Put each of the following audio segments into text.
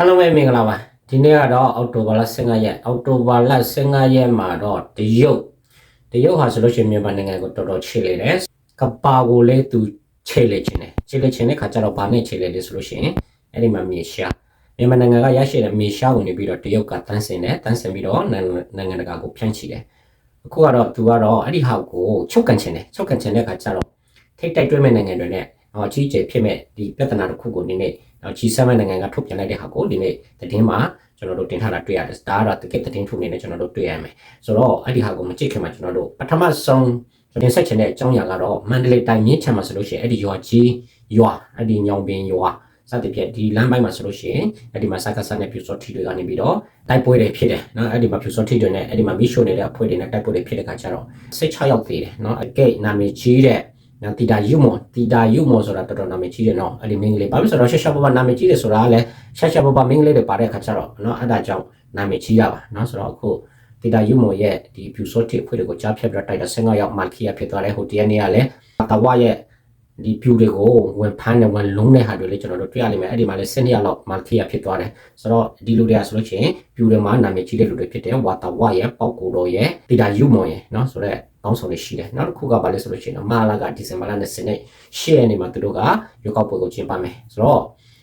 အားလုံးပဲမင်္ဂလာပါဒီနေ့ကတော့အောက်တိုဘာလ15ရက်အောက်တိုဘာလ15ရက်မှာတော့တရုတ်တရုတ်ဟာဆိုလို့ရှိရင်မြန်မာနိုင်ငံကိုတော်တော်ချေလေတယ်ကပ္ပါကိုလည်းသူချေလေခြင်းတယ်ချေလေခြင်းတဲ့ခါကျတော့ဘာနဲ့ချေလေလဲဆိုလို့ရှိရင်အဲ့ဒီမှာမြေရှားမြန်မာနိုင်ငံကရရှိတဲ့မြေရှားဝင်နေပြီးတော့တရုတ်ကတန်းစင်တယ်တန်းစင်ပြီးတော့နိုင်ငံတကာကိုဖြန့်ချီတယ်အခုကတော့သူကတော့အဲ့ဒီဟာကိုချုပ်ကန်ခြင်းတယ်ချုပ်ကန်ခြင်းတဲ့ခါကျတော့ထိတ်တိုက်တွဲမဲ့နိုင်ငံတွေနဲ့ အော်အကြီးအကျယ်ဖြစ်မဲ့ဒီပြဿနာတစ်ခုကိုနည်းနည်းနောက် G7 နိုင်ငံကထုတ်ပြန်လိုက်တဲ့ဟာကိုဒီနေ့သတင်းမှာကျွန်တော်တို့တင်ထားတာတွေ့ရတယ်။ဒါကတော့တကယ်သတင်းထုတ်နေနဲ့ကျွန်တော်တို့တွေ့ရမယ်။ဆိုတော့အဲ့ဒီဟာကိုမကြည့်ခင်မှာကျွန်တော်တို့ပထမဆုံးတင်ဆက်ချင်တဲ့အကြောင်းအရာကတော့မန္တလေးတိုင်းမြင်းချမ်းမှာဆိုလို့ရှိရင်အဲ့ဒီရွာကြီးရွာအဲ့ဒီညောင်ပင်ရွာစသဖြင့်ဒီလမ်းပိုင်းမှာဆိုလို့ရှိရင်အဲ့ဒီမှာစကားစနဲ့ပြူစောထီတွေကနေပြီးတော့တိုက်ပွဲတွေဖြစ်တယ်နော်အဲ့ဒီမှာပြူစောထီတွေနဲ့အဲ့ဒီမှာမိရှို့နေတဲ့အဖွဲ့တွေနဲ့တိုက်ပွဲတွေဖြစ်တဲ့ခါကျတော့16ယောက်သေးတယ်နော်အကဲနာမည်ကြီးတဲ့ နော်တီတာယူမော်တီတာယူမော်ဆိုတာတော်တော်နာမည်ကြီးတယ်နော်အဲ့ဒီမင်းကလေးဘာဖြစ်ဆိုတော့ရှက်ရှက်ပပနာမည်ကြီးတယ်ဆိုတာကလည်းရှက်ရှက်ပပမင်းကလေးတွေပါတဲ့အခါကျတော့နော်အဲ့ဒါကြောင့်နာမည်ကြီးရပါနော်ဆိုတော့အခုတီတာယူမော်ရဲ့ဒီဖြူစောတိအဖွဲ့တွေကိုကြားဖြတ်ပြီးတော့တိုက်တာ15ရောက်မာခီယာဖြစ်သွားတယ်ဟိုတရနေ့ကလည်းတဝရဲ့ဒီဖြူတွေကိုဝင်ဖမ်းနေဝင်လုံးတဲ့ဟာတွေလည်းကျွန်တော်တို့တွေ့ရလိမ့်မယ်အဲ့ဒီမှာလည်း12ရက်လောက်မာခီယာဖြစ်သွားတယ်ဆိုတော့ဒီလူတွေကဆိုလို့ရှိရင်ဖြူတွေမှာနာမည်ကြီးတဲ့လူတွေဖြစ်တယ်ဝါတဝရဲ့ပေါက်ကိုတော်ရဲ့တီတာယူမော်ရဲ့နော်ဆိုတော့ ကောင်းဆောင်တွေရှိတယ်နောက်တစ်ခုကဘာလဲဆိုလို့ရှိရင်တော့မာလာကဒီဇင်ဘာလ20နဲ့10ရက်နေ့မှာသူတို့ကရွေးကောက်ပွဲကိုကျင်းပမယ်ဆိုတော့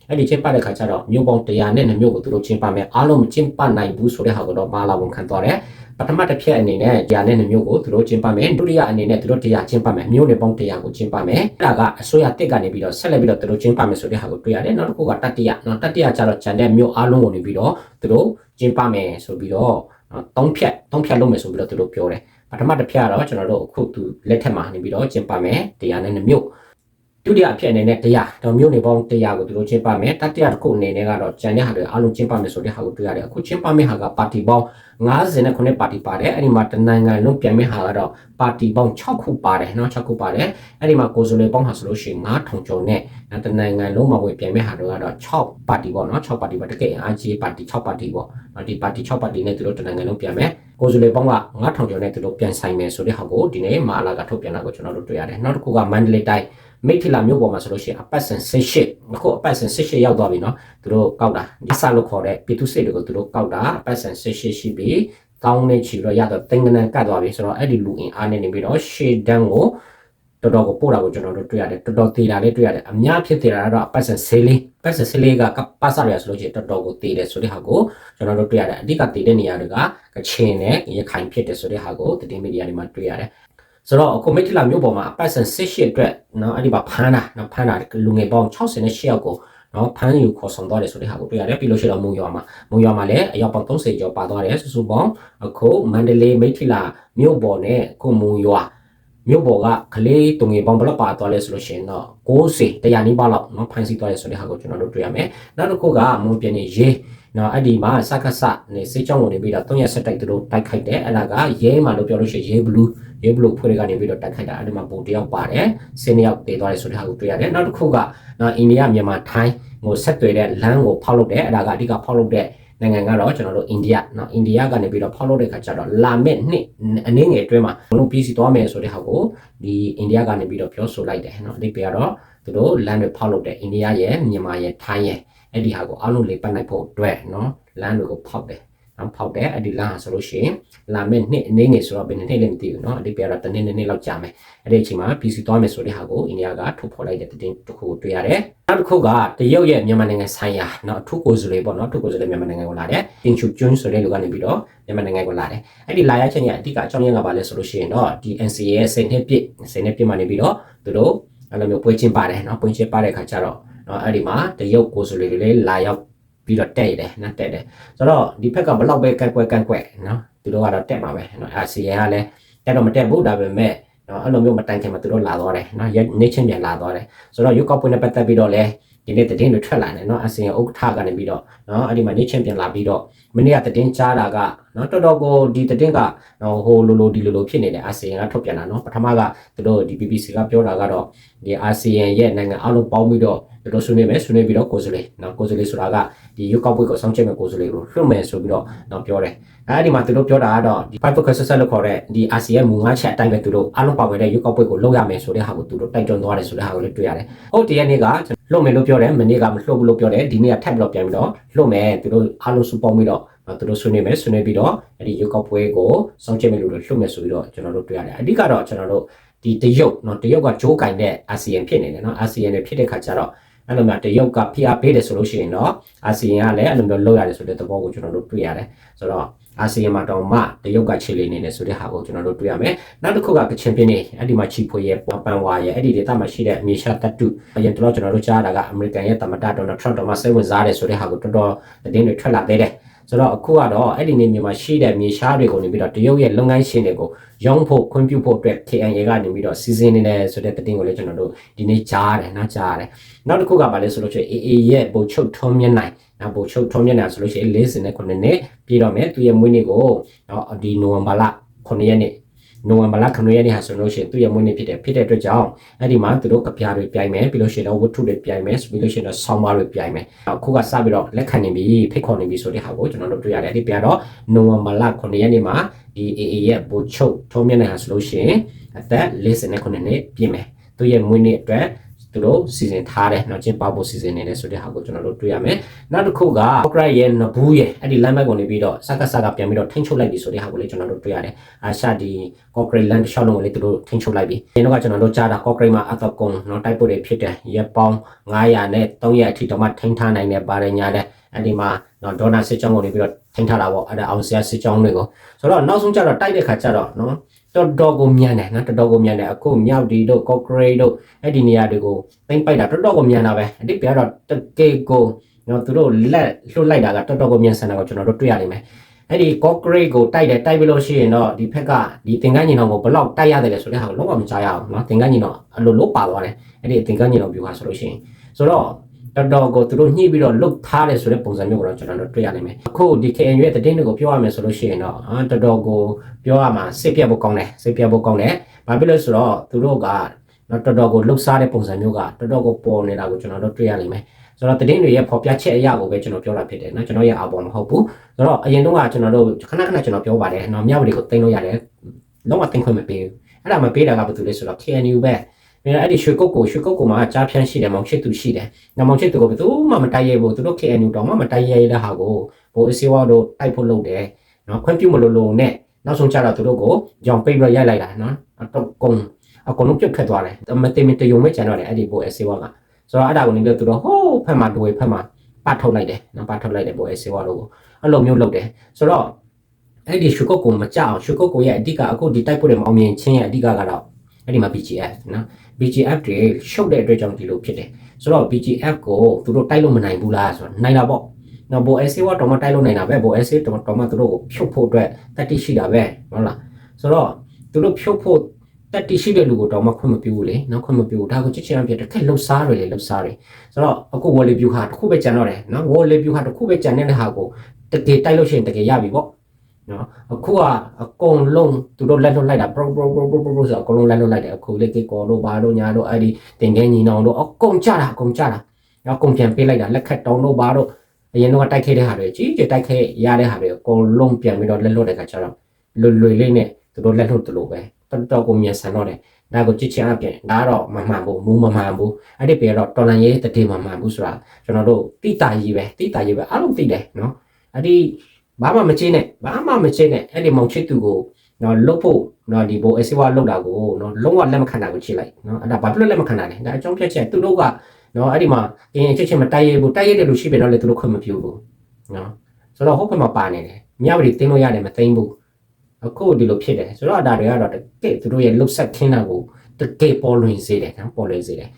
အဲ့ဒီကျင်းပတဲ့ခါကျတော့မြို့ပေါင်း100နဲ့2မြို့ကိုသူတို့ကျင်းပမယ်အားလုံးမကျင်းပနိုင်ဘူးဆိုတဲ့ဟာကတော့မာလာဝန်ခံသွားတယ်ပထမတစ်ဖြက်အနေနဲ့100နဲ့2မြို့ကိုသူတို့ကျင်းပမယ်ဒုတိယအနေနဲ့သူတို့100ကျင်းပမယ်မြို့နယ်ပေါင်း100ကိုကျင်းပမယ်အဲ့ဒါကအစိုးရတစ်ကနေပြီးတော့ဆက်လက်ပြီးတော့သူတို့ကျင်းပမယ်ဆိုတဲ့ဟာကိုတွေ့ရတယ်နောက်တစ်ခုကတတိယနော်တတိယကျတော့ဂျန်တဲ့မြို့အားလုံးကိုနေပြီးတော့သူတို့ကျင်းပမယ်ဆိုပြီးတော့နော်သုံးဖြက်သုံးဖြက်လုပ်မယ်ဆိုပြီးတော့သူတို့ပြောတယ် ပထမတစ်ဖြက်ကတော့ကျွန်တော်တို့အခုသူလက်ထက်မှာနေပြီးတော့ကျင်းပမယ်100နဲ့2မြို့ဒုတိယအဖြစ်အနေနဲ့တရားတော့မြို့နယ်ပေါင်း100ကိုသူတို့ကျင်းပမယ်တတိယတစ်ခုအနေနဲ့ကတော့ကျန်တဲ့ဟာတွေအားလုံးကျင်းပမယ်ဆိုတဲ့ဟာကိုတွေ့ရတယ်အခုကျင်းပမယ့်ဟာကပါတီပေါင်း59ပါတီပါတယ်အဲ့ဒီမှာတနိုင်ငံလုံးပြန်မယ့်ဟာကတော့ပါတီပေါင်း6ခုပါတယ်เนาะ6ခုပါတယ်အဲ့ဒီမှာကိုယ်စားလှယ်ပေါင်းဟာဆိုလို့ရှိရင်9000ကျော်နဲ့နောက်တနိုင်ငံလုံးမှာဝင်ပြန်မယ့်ဟာတွေကတော့6ပါတီပေါ့เนาะ6ပါတီပါတကယ်အားကြီးပါတီ6ပါတီပေါ့เนาะဒီပါတီ6ပါတီနဲ့သူတို့တနိုင်ငံလုံးပြန်မယ် ကိုယ်စားလှယ်ပေါင်းက9000ကျော်နဲ့သူတို့ပြန်ဆိုင်မယ်ဆိုတဲ့ဟာကိုဒီနေ့မာလာကထုတ်ပြန်တာကိုကျွန်တော်တို့တွေ့ရတယ်နောက်တစ်ခုကမန္တလေးတိုင်းမိထီလာမြို့ပေါ်မှာဆိုလို့ရှိရင်အပတ်စဉ်18အခုအပတ်စဉ်18ရောက်သွားပြီเนาะသူတို့ကောက်တာဒီဆလို့ခေါ်တဲ့ပြည်သူစစ်တွေကိုသူတို့ကောက်တာအပတ်စဉ်18ရှိပြီတောင်းနေချီတော့ရတော့တင်ကနန်ကတ်သွားပြီဆိုတော့အဲ့ဒီလူအင်အားနေနေပြီးတော့ရှေ့တန်းကို တော်တော်ကိုပို့တာကိုကျွန်တော်တို့တွေ့ရတယ်တော်တော်သေးတာလေးတွေ့ရတယ်အများဖြစ်သေးတာကတော့ပတ်စံဆေးလေးပတ်စံဆေးလေးကပတ်စရရဆိုလို့ရှိရင်တော်တော်ကိုသေးတယ်ဆိုတဲ့ဟာကိုကျွန်တော်တို့တွေ့ရတယ်အဓိကသေးတဲ့နေရာတွေကကချင်နဲ့ရခိုင်ဖြစ်တယ်ဆိုတဲ့ဟာကိုသတင်းမီဒီယာတွေမှာတွေ့ရတယ်ဆိုတော့အခုမိတ်ထလာမြို့ပေါ်မှာအပတ်စံ68အတွက်နော်အဲ့ဒီမှာဖမ်းတာနော်ဖမ်းတာလူငယ်ပေါင်း68ယောက်ကိုနော်ဖမ်းယူခေါ်ဆောင်သွားတယ်ဆိုတဲ့ဟာကိုတွေ့ရတယ်ပြီးလို့ရှိတော့မုံရွာမှာမုံရွာမှာလည်းအယောက်ပေါင်း30ကျော်ပါသွားတယ်စုစုပေါင်းအခုမန္တလေးမိတ်ထလာမြို့ပေါ်နဲ့အခုမုံရွာ မြို့ပေါ်ကကလေးတုံငယ်ပေါင်းဘယ်လောက်ပါသွားလဲဆိုလို့ရှိရင်တော့90တရားနီးပါးလောက်เนาะဖမ်းဆီးသွားတယ်ဆိုတဲ့ဟာကိုကျွန်တော်တို့တွေ့ရမယ်နောက်တစ်ခုကမွန်ပြည်နယ်ရေးနော်အဲ့ဒီမှာစက္ကစနေစေချောင်းဝင်ပြီးတော့3ရက်ဆက်တိုက်သူတို့တိုက်ခိုက်တယ်အဲ့ဒါကရဲမှာလို့ပြောလို့ရှိရင်ရဲဘလူးရဲဘလူးဖွဲ့တွေကနေပြီးတော့တိုက်ခိုက်တာအဲ့ဒီမှာပုံတယောက်ပါတယ်စင်းယောက်တည်သွားတယ်ဆိုတဲ့ဟာကိုတွေ့ရတယ်နောက်တစ်ခုကနော်အိန္ဒိယမြန်မာထိုင်းဟိုဆက်သွယ်တဲ့လမ်းကိုဖောက်လုပ်တယ်အဲ့ဒါကအဓိကဖောက်လုပ်တဲ့ နိုင်ငံကတော့ကျွန်တော်တို့အိန္ဒိယနော်အိန္ဒိယကနေပြီးတော့ဖောက်လုပ်တဲ့ခါကျတော့လာမယ့်နှစ်အနည်းငယ်အတွင်းမှာကျွန်တော်ပြည်စီသွားမယ်ဆိုတဲ့ဟာကိုဒီအိန္ဒိယကနေပြီးတော့ပြောဆိုလိုက်တယ်နော်အတိပေးကတော့သူတို့ land တွေဖောက်လုပ်တဲ့အိန္ဒိယရဲ့မြန်မာရဲ့ထိုင်းရဲ့အဲ့ဒီဟာကိုအားလုံးလေးပတ်နိုင်ဖို့အတွက်နော် land တွေကိုဖောက်တယ် နော်ဖောက်တယ်အဲ့ဒီလဟာဆိုလို့ရှိရင်လာမယ့်နှစ်အနေငယ်ဆိုတော့ဘယ်နှစ်နှစ်လဲမသိဘူးနော်အဲ့ဒီပြတော့တနေ့နှစ်နှစ်လောက်ကြာမယ်အဲ့ဒီအချိန်မှာ PC သွားမယ်ဆိုတဲ့ဟာကိုအိန္ဒိယကထုတ်ဖော်လိုက်တဲ့တင်တစ်ခုတွေ့ရတယ်နောက်တစ်ခုကတရုတ်ရဲ့မြန်မာနိုင်ငံဆိုင်ရာနော်အထူးကိုယ်စားလှယ်ပေါ့နော်အထူးကိုယ်စားလှယ်မြန်မာနိုင်ငံကိုလာတယ်တင်ချူကျွန်းဆိုတဲ့လူကနေပြီးတော့မြန်မာနိုင်ငံကိုလာတယ်အဲ့ဒီလာရခြင်းရဲ့အဓိကအကြောင်းရင်းကဘာလဲဆိုလို့ရှိရင်တော့ဒီ NCA ရဲ့10နှစ်ပြည့်10နှစ်ပြည့်မှာနေပြီးတော့သူတို့အဲ့လိုမျိုးပွဲချင်းပါတယ်နော်ပွဲချင်းပါတဲ့အခါကျတော့နော်အဲ့ဒီမှာတရုတ်ကိုယ်စားလှယ်တွေလည်းလာရောက် ပြီးတော့တက်ရတယ်နော်တက်တယ်ဆိုတော့ဒီဘက်ကဘလောက်ပဲကန့်ကွက်ကန့်ကွက်နော်သူတို့ကတော့တက်မှာပဲနော်အာဆီယံကလည်းတက်တော့မတက်ဘူးဒါပေမဲ့နော်အဲ့လိုမျိုးမတိုင်ခင်မှာသူတို့လာတော့တယ်နော်နေချင်းပြန်လာတော့တယ်ဆိုတော့ရုပ်ကောက်ပွင့်နဲ့ပတ်သက်ပြီးတော့လည်းဒီနေ့တည်င်းတွေထွက်လာတယ်နော်အာဆီယံဥက္ကဋ္ဌကနေပြီးတော့နော်အဲ့ဒီမှာနေချင်းပြန်လာပြီးတော့မနေ့ကတည်င်းကြားတာက နော်တော်တော်ကိုဒီတည်င်းကနော်ဟိုလိုလိုဒီလိုလိုဖြစ်နေတယ်အာဆီယံကထုတ်ပြန်တာနော်ပထမကသူတို့ဒီ BBC ကပြောတာကတော့ဒီအာဆီယံရဲ့နိုင်ငံအလုံးပေါင်းပြီးတော့တို့ဆွေးနွေးမယ်ဆွေးနွေးပြီးတော့ကိုယ်စားလှယ်နော်ကိုယ်စားလှယ်ဆိုတာကဒီရုပ်ကောက်ပွဲကိုစောင့်ကြည့်မဲ့ကိုယ်စားလှယ်ကိုလွှတ်မယ်ဆိုပြီးတော့တော့ပြောတယ်အဲဒီမှာသူတို့ပြောတာကတော့ဒီ five focus ဆက်လို့ခေါ်တဲ့ဒီ ASEAN မူငါးချက်အတိုင်းပဲသူတို့အားလုံးပါဝင်တဲ့ရုပ်ကောက်ပွဲကိုလုပ်ရမယ်ဆိုတဲ့ဟာကိုသူတို့တိုက်တွန်းသွားတယ်ဆိုတဲ့ဟာကိုလည်းတွေ့ရတယ်ဟုတ်တရက်နေ့ကလှုပ်မယ်လို့ပြောတယ်မနေ့ကမလှုပ်ဘူးလို့ပြောတယ်ဒီနေ့ကထပ်ပြီးတော့ပြန်ပြီးတော့လှုပ်မယ်သူတို့အားလုံးစုပေါင်းပြီးတော့ သူတို့ဆွေးနွေးမယ်ဆွေးနွေးပြီးတော့အဲ့ဒီရုပ်ောက်ပွဲကိုစောင့်ကြည့်မယ်လို့လှုပ်မယ်ဆိုပြီးတော့ကျွန်တော်တို့တွေ့ရတယ်အဓိကတော့ကျွန်တော်တို့ဒီတရုတ်เนาะတရုတ်ကဂျိုးကင်တဲ့အာဆီယံဖြစ်နေတယ်เนาะအာဆီယံနဲ့ဖြစ်တဲ့ခါကျတော့အဲ့လိုမျိုးတရုတ်ကဖိအားပေးတယ်ဆိုလို့ရှိရင်တော့အာဆီယံကလည်းအဲ့လိုမျိုးလုပ်ရတယ်ဆိုတဲ့သဘောကိုကျွန်တော်တို့တွေ့ရတယ်ဆိုတော့အာဆီယံမှာတောင်မှတရုတ်ကခြေလေးနေတယ်ဆိုတဲ့ဟာကိုကျွန်တော်တို့တွေ့ရမယ်နောက်တစ်ခုကကချင်ပြည်နယ်အဲ့ဒီမှာချီဖွေရဲ့ပန်ဝါရဲ့အဲ့ဒီဒေသမှာရှိတဲ့အမြေရှာတတုအရင်တော့ကျွန်တော်တို့ကြားတာကအမေရိကန်ရဲ့သမ္မတဒေါ်နယ်ထရန့်တော်မှစိတ်ဝင်စားတယ်ဆိုတဲ့ဟာကိုတော်တော်သတင်းတွေထွက်လာသေးတယ် ဆိုတော့အခုကတော့အဲ့ဒီနေမြေမှာရှိတဲ့မြေရှားတွေကိုနေပြီးတော့တရုတ်ရဲ့လုပ်ငန်းရှင်တွေကိုရောင်းဖို့ခွင့်ပြုဖို့အတွက် KNY ကနေပြီးတော့စီစဉ်နေတယ်ဆိုတဲ့သတင်းကိုလည်းကျွန်တော်တို့ဒီနေ့ကြားရတယ်နားကြားရတယ်နောက်တစ်ခုကပါလဲဆိုလို့ရှိရင် AA ရဲ့ပုံချုပ်ထုံးမြင့်နိုင်နောက်ပုံချုပ်ထုံးမြင့်နိုင်ဆိုလို့ရှိရင်49နှစ်ပြည့်တော့မယ်သူရဲ့မွေးနေ့ကိုနော်ဒီနိုဝင်ဘာလ9ရက်နေ့ နိုဝင်ဘာလ9ရက်နေ့ဟာဆိုလို့ရှိရင်သူ့ရဲ့မွေးနေ့ဖြစ်တယ်ဖြစ်တဲ့အတွက်ကြောင့်အဲ့ဒီမှာသူတို့ကပြားတွေပြိုင်မယ်ပြီးလို့ရှိရင်တော့ဝတ္ထုတွေပြိုင်မယ်ပြီးလို့ရှိရင်တော့ဆောင်းပါးတွေပြိုင်မယ်အခုကစပြီးတော့လက်ခံနေပြီဖိတ်ခေါ်နေပြီဆိုတဲ့ဟာကိုကျွန်တော်တို့တွေ့ရတယ်အဲ့ဒီပြတော့နိုဝင်ဘာလ9ရက်နေ့မှာဒီ AA ရဲ့ဘိုချုပ်ထုံးမြင့်နိုင်ဟာဆိုလို့ရှိရင်အသက်49နှစ်ပြည့်မယ်သူရဲ့မွေးနေ့အတွက် သူတို့စီစဉ်ထားတယ်เนาะကျင်းပဖို့စီစဉ်နေတယ်ဆိုတဲ့ဟာကိုကျွန်တော်တို့တွေ့ရမယ်နောက်တစ်ခုက Okra ရဲ့နဘူးရဲ့အဲ့ဒီ line back ကိုနေပြီးတော့စကစကပြန်ပြီးတော့ထိန်းချုပ်လိုက်ပြီဆိုတဲ့ဟာကိုလည်းကျွန်တော်တို့တွေ့ရတယ်အာရှဒီ Concrete land ရှောင်းလုံးကိုလည်းသူတို့ထိန်းချုပ်လိုက်ပြီဒီတော့ကကျွန်တော်တို့ကြားတာ Concrete မှာအသကုံเนาะတိုက်ပို့တွေဖြစ်တယ်ရက်ပေါင်း900နဲ့300အထိတော့မှထိန်းထားနိုင်တယ်ပါတယ်ညာတဲ့အဲ့ဒီမှာเนาะဒေါ်နာစစ်ကြောင်းကိုနေပြီးတော့ထိန်းထားတာပေါ့အဲ့ဒါအောင်စရာစစ်ကြောင်းတွေကိုဆိုတော့နောက်ဆုံးကျတော့တိုက်တဲ့ခါကျတော့เนาะ တော်တော်ကိုမြန်တယ်နော်တော်တော်ကိုမြန်တယ်အခုမြောက်ဒီတို့ concrete တို့အဲ့ဒီနေရာတွေကိုသိမ့်ပိုက်တာတော်တော်ကိုမြန်တာပဲအတိပြတော့တကေကိုနော်သူတို့လက်လှုပ်လိုက်တာကတော်တော်ကိုမြန်ဆန်တာကိုကျွန်တော်တို့တွေ့ရနိုင်မယ်အဲ့ဒီ concrete ကိုတိုက်တယ်တိုက်ပြီးလို့ရှိရင်တော့ဒီဖက်ကဒီသင်္ကန်းညင်တော်ကိုဘလောက်တိုက်ရတယ်လဲဆိုတဲ့ဟာကိုလုံးဝမကြားရအောင်နော်သင်္ကန်းညင်တော်အလိုလိုပါသွားတယ်အဲ့ဒီသင်္ကန်းညင်တော်ပြူဟာဆိုလို့ရှိရင်ဆိုတော့ တော်တော်ကိုသူတို့ညှိပြီးတော့လုတ်ထားတယ်ဆိုတဲ့ပုံစံမျိုးကိုတော့ကျွန်တော်တို့တွေ့ရနိုင်မယ်အခုဒီ KN ရဲ့တည်င်းတွေကိုပြောရမယ်ဆိုလို့ရှိရင်တော့အာတော်တော်ကိုပြောရမှာစိတ်ပြတ်ဖို့ကောင်းတယ်စိတ်ပြတ်ဖို့ကောင်းတယ်ဘာဖြစ်လို့ဆိုတော့သူတို့ကတော့တော်တော်ကိုလှုပ်ရှားတဲ့ပုံစံမျိုးကတော်တော်ကိုပေါ်နေတာကိုကျွန်တော်တို့တွေ့ရနိုင်မယ်ဆိုတော့တည်င်းတွေရဲ့ဖော်ပြချက်အရာကိုပဲကျွန်တော်ပြောတာဖြစ်တယ်နော်ကျွန်တော်ရဲ့အပေါ်မဟုတ်ဘူးဆိုတော့အရင်တုန်းကကျွန်တော်တို့ခဏခဏကျွန်တော်ပြောပါတယ်နော်မြောက်တွေကိုတင်လို့ရတယ်လုံးဝတင်ခွင့်မပေးဘူးအဲ့ဒါမပေးတာကဘာလို့လဲဆိုတော့ KNU ပဲ မင်းအဲ့ဒီရွှေကုတ်ကိုရွှေကုတ်ကိုမှကြားဖြန်းရှိတယ်မောင်ချစ်သူရှိတယ်။နောက်မောင်ချစ်သူကိုဘယ်သူမှမတိုက်ရဲဘူးသူတို့ KNU တောင်မှမတိုက်ရဲတဲ့ဟာကိုဘိုးအစီဝါတို့တိုက်ဖို့လုပ်တယ်။နော်ခွင့်ပြုမလို့လို့နဲ့နောက်ဆုံးကျတော့သူတို့ကိုကြောင်ပိတ်ပြီးရိုက်လိုက်တာနော်။အတော့ကုံအကုန်လုံးပြုတ်ခတ်သွားတယ်။မတင်မတယုံမဲ့ကျန်တော့တယ်အဲ့ဒီဘိုးအစီဝါကဆိုတော့အဲ့ဒါကိုနေပြီးသူတို့ဟိုးဖက်မှာတွေဖက်မှာပတ်ထုတ်လိုက်တယ်နော်ပတ်ထုတ်လိုက်တယ်ဘိုးအစီဝါတို့ကိုအဲ့လိုမျိုးလုပ်တယ်ဆိုတော့အဲ့ဒီရွှေကုတ်ကိုမကြအောင်ရွှေကုတ်ကိုရဲ့အဓိကအခုဒီတိုက်ဖို့တယ်မအောင်မြင်ခြင်းရဲ့အဓိကကတော့အဲ့ဒီမှာ BGF နော် BGF တွေရှုပ်တဲ့အတွက်ကြောင့်ဒီလိုဖြစ်တယ်ဆိုတော့ BGF ကိုသူတို့တိုက်လို့မနိုင်ဘူးလားဆိုတော့နိုင်တာပေါ့နော်ဘော essay ကတော့မတိုက်လို့နိုင်တာပဲဘော essay တော့တော့မှသူတို့ကိုဖြုတ်ဖို့အတွက်တတိရှိတာပဲဟုတ်လားဆိုတော့သူတို့ဖြုတ်ဖို့တတိရှိတဲ့လူကိုတော့မှခွင့်မပြုဘူးလေနော်ခွင့်မပြုဘူးဒါကိုချစ်ချင်အောင်ပြတစ်ခက်လှုပ်ရှားတယ်လေလှုပ်ရှားတယ်ဆိုတော့အခု wall view ဟာတစ်ခုပဲကြံတော့တယ်နော် wall view ဟာတစ်ခုပဲကြံနေတဲ့ဟာကိုတကယ်တိုက်လို့ရှိရင်တကယ်ရပြီပေါ့ နော်အခုကအကုန်လုံးသူတို့လက်လွတ်လိုက်တာ pro pro pro pro pro ဆိုတော့အကုန်လုံးလက်လွတ်လိုက်တယ်အခုလေကေကောတို့ဘာတို့ညာတို့အဲ့ဒီတင်ငယ်ညီနောင်တို့အကုန်ကြတာအကုန်ကြတာအကုန်ပြန်ပေးလိုက်တာလက်ခတ်တောင်းတို့ဘာတို့အရင်တော့တိုက်ခဲ့တဲ့ဟာတွေကြီးကြီးတိုက်ခဲ့ရတဲ့ဟာတွေအကုန်လုံးပြန်ပြီးတော့လက်လွတ်တဲ့ခါကျတော့လွယ်လွယ်လေးနဲ့သူတို့လက်လွတ်တယ်လို့ပဲတော်တော်ကိုမြန်ဆန်တော့တယ်ဒါကိုကြည့်ချင်အပြင်ဒါတော့မမှန်ဘူးမူမမှန်ဘူးအဲ့ဒီပြေတော့တော်လန်ရေးတတိမမှန်ဘူးဆိုတာကျွန်တော်တို့တိတာကြီးပဲတိတာကြီးပဲအားလုံးသိတယ်နော်အဲ့ဒီ ဘာမှမချင်းနဲ့ဘာမှမချင်းနဲ့အဲ့ဒီမောင်ချစ်သူကိုနော်လုတ်ဖို့နော်ဒီဘိုးအစီဝါလုတ်တာကိုနော်လုံးဝလက်မခံတာကိုချိလိုက်နော်အဲ့ဒါဘာဖြစ်လို့လက်မခံတာလဲဒါအကြောင်းပြချက်သူတို့ကနော်အဲ့ဒီမှာအရင်ချက်ချင်းမတိုက်ရဘူးတိုက်ရတဲ့လူရှိပေတော့လေသူတို့ခွင့်မပြုဘူးနော်ဆိုတော့ဟုတ်ဖက်မှာပါနေတယ်မြဝတီတင်းလို့ရတယ်မသိဘူးအခုဒီလိုဖြစ်တယ်ဆိုတော့ဒါတွေကတော့တကယ်သူတို့ရဲ့လုတ်ဆက်ခင်းတာကိုတကယ်ပေါ်လွင်စေတယ်နော်ပေါ်လွင်စေတယ်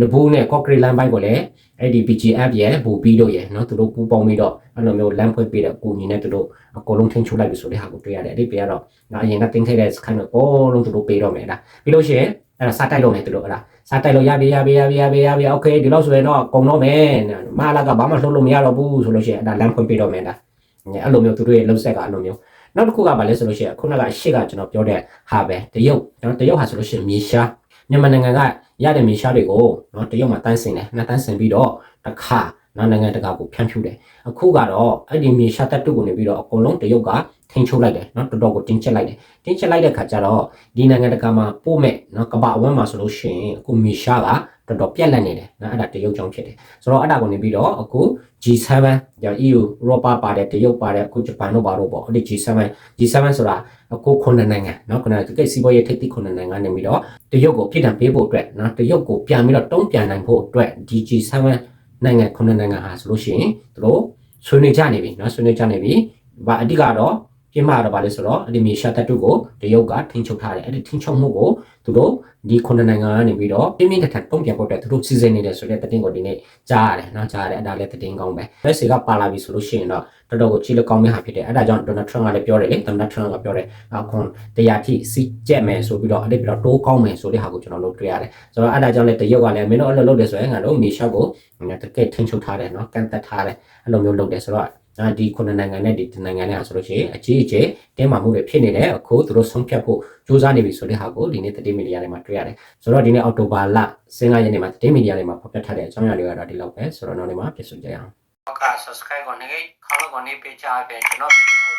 နဘူးနဲ့ concrete line ဘိုက်ကိုလည်း အဲ့ဒီ BGF ရဲ့ဘူပြီးတော့ရဲ့နော်သူတို့ပူပေါင်းပြီးတော့အဲ့လိုမျိုးလမ်းဖွင့်ပေးတဲ့အကူအညီနဲ့သူတို့အကုန်လုံးထိန်းချုပ်လိုက်ပြီဆိုတဲ့ဟာကိုတွေ့ရတယ်အဲ့ဒီပြကတော့နော်အရင်ကတင်းခဲ့တဲ့ scan ကိုအကုန်လုံးသူတို့ပေးတော့မယ်ဒါပြီးလို့ရှိရင်အဲ့ဒါစားတိုက်လို့မယ်သူတို့အဲ့ဒါစားတိုက်လို့ရပြီရပြီရပြီရပြီရပြီโอเคဒီလောက်ဆိုရင်တော့အကုန်တော့မယ်မလာကဘာမှလှုပ်လို့မရတော့ဘူးဆိုလို့ရှိရင်အဲ့ဒါလမ်းဖွင့်ပေးတော့မယ်ဒါအဲ့လိုမျိုးသူတို့ရဲ့လှုပ်ဆက်ကအဲ့လိုမျိုးနောက်တစ်ခုကဘာလဲဆိုလို့ရှိရင်ခုနကအရှိကကျွန်တော်ပြောတဲ့ဟာပဲတရုတ်နော်တရုတ်ဟာဆိုလို့ရှိရင်မြေရှား မြန်မာနိုင်ငံကရတဲ့မြေရှားတွေကိုနော်တရုတ်မှာတန်းစင်တယ်နှစ်တန်းစင်ပြီးတော့တစ်ခါနော်နိုင်ငံတကာကိုဖြန့်ဖြူးတယ်အခုကတော့အဲ့ဒီမြေရှားတပ်တုကိုနေပြီးတော့အကုန်လုံးတရုတ်က ထိန်းချုပ်လိုက်တယ်နော်တော်တော်ကိုတင်းကျပ်လိုက်တယ်တင်းကျပ်လိုက်တဲ့ခါကျတော့ဒီနိုင်ငံတကာမှာပို့မဲ့နော်ကမ္ဘာအဝန်းမှာဆိုလို့ရှိရင်အခုမီရှာကတော်တော်ပြက်လက်နေတယ်နော်အဲ့ဒါတရုတ်ကြောင့်ဖြစ်တယ်ဆိုတော့အဲ့ဒါကိုနေပြီးတော့အခု G7 ကြောင့် EU ဥရောပပါတယ်တရုတ်ပါတယ်အခုဂျပန်တို့ပါတော့ပေါ့အဲ့ဒီ G7 G7 ဆိုတာအခုခုနှစ်နိုင်ငံနော်ခုနကတကယ်စီးပွားရေးထိပ်သီးခုနှစ်နိုင်ငံနေပြီးတော့တရုတ်ကိုပြည်ထံပေးဖို့အတွက်နော်တရုတ်ကိုပြန်ပြီးတော့တုံးပြန်နိုင်ဖို့အတွက်ဒီ G7 နိုင်ငံခုနှစ်နိုင်ငံဟာဆိုလို့ရှိရင်သူတို့ဆွေးနွေးကြနေပြီနော်ဆွေးနွေးကြနေပြီဗာအဓိကတော့ ပြင်မှာတော့ဗာလဲဆိုတော့အဒီမီရှာတက်တုကိုတရုတ်ကထိန်းချုပ်ထားတယ်အဲ့ဒီထိန်းချုပ်မှုကိုသူတို့ဒီခုနှစ်နိုင်ငံကနေပြီးတော့ပြင်းပြင်းထန်ထန်တုံ့ပြန်ဖို့အတွက်သူတို့စီစဉ်နေတယ်ဆိုတဲ့သတင်းကိုဒီနေ့ကြားရတယ်နော်ကြားရတယ်အဲ့ဒါလည်းသတင်းကောင်းပဲလက်စီကပါလာပြီဆိုလို့ရှိရင်တော့တော်တော်ကိုကြည့်လို့ကောင်းတဲ့ဟာဖြစ်တယ်အဲ့ဒါကြောင့်ဒေါ်နယ်ထရန့်ကလည်းပြောတယ်လေဒေါ်နယ်ထရန့်ကပြောတယ်အခုတရားထိစီကျက်မယ်ဆိုပြီးတော့အဲ့ဒီပြီးတော့တိုးကောင်းမယ်ဆိုတဲ့ဟာကိုကျွန်တော်တို့တွေ့ရတယ်ဆိုတော့အဲ့ဒါကြောင့်လည်းတရုတ်ကလည်းမင်းတို့အဲ့လိုလုပ်တယ်ဆိုရင်ငါတို့မီရှော့ကိုတကယ်ထိန်းချုပ်ထားတယ်နော်ကန့်သက်ထားတယ်အဲ့လိုမျိုးလုပ်တယ်ဆိုတော့အာ ဒီခုနှစ်နိုင်ငံနဲ့ဒီနိုင်ငံနဲ့ဆိုလို့ရှိရင်အကြီးအကျယ်တင်းမာမှုတွေဖြစ်နေတယ်အခုသူတို့ဆုံးဖြတ်ဖို့ကြိုးစားနေပြီဆိုတဲ့ဟာကိုဒီနေ့သတင်းမီဒီယာတွေမှာတွေ့ရတယ်ဆိုတော့ဒီနေ့အောက်တိုဘာလ15ရက်နေ့မှာသတင်းမီဒီယာတွေမှာဖော်ပြထားတဲ့အကြောင်းအရာတွေကတော့ဒီလောက်ပဲဆိုတော့နောက်နေ့မှာပြည့်စုံကြရအောင်ဟုတ်ကဲ့ subscribe ကိုနေခေါင်းကိုနေပေးချပေးကျွန်တော်ဗီဒီယို